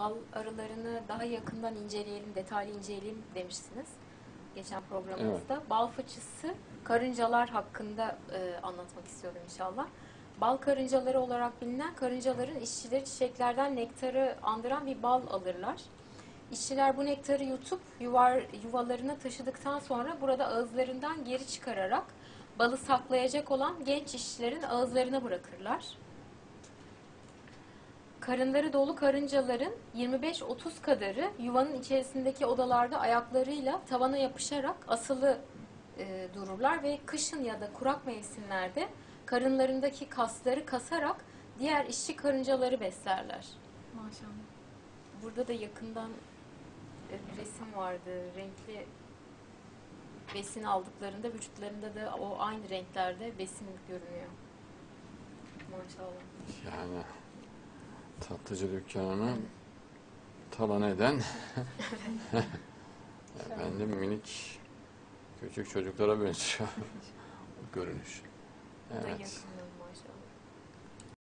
bal arılarını daha yakından inceleyelim, detaylı inceleyelim demişsiniz geçen programımızda. Bal fıçısı karıncalar hakkında e, anlatmak istiyorum inşallah. Bal karıncaları olarak bilinen karıncaların işçileri çiçeklerden nektarı andıran bir bal alırlar. İşçiler bu nektarı yutup yuvar, yuvalarına taşıdıktan sonra burada ağızlarından geri çıkararak balı saklayacak olan genç işçilerin ağızlarına bırakırlar. Karınları dolu karıncaların 25-30 kadarı yuvanın içerisindeki odalarda ayaklarıyla tavana yapışarak asılı e, dururlar ve kışın ya da kurak mevsimlerde karınlarındaki kasları kasarak diğer işçi karıncaları beslerler. Maşallah. Burada da yakından e, bir resim vardı. Renkli besin aldıklarında vücutlarında da o aynı renklerde besin görünüyor. Maşallah. Yani tatlıcı dükkanını talan eden efendim minik küçük çocuklara benziyor görünüş. Evet.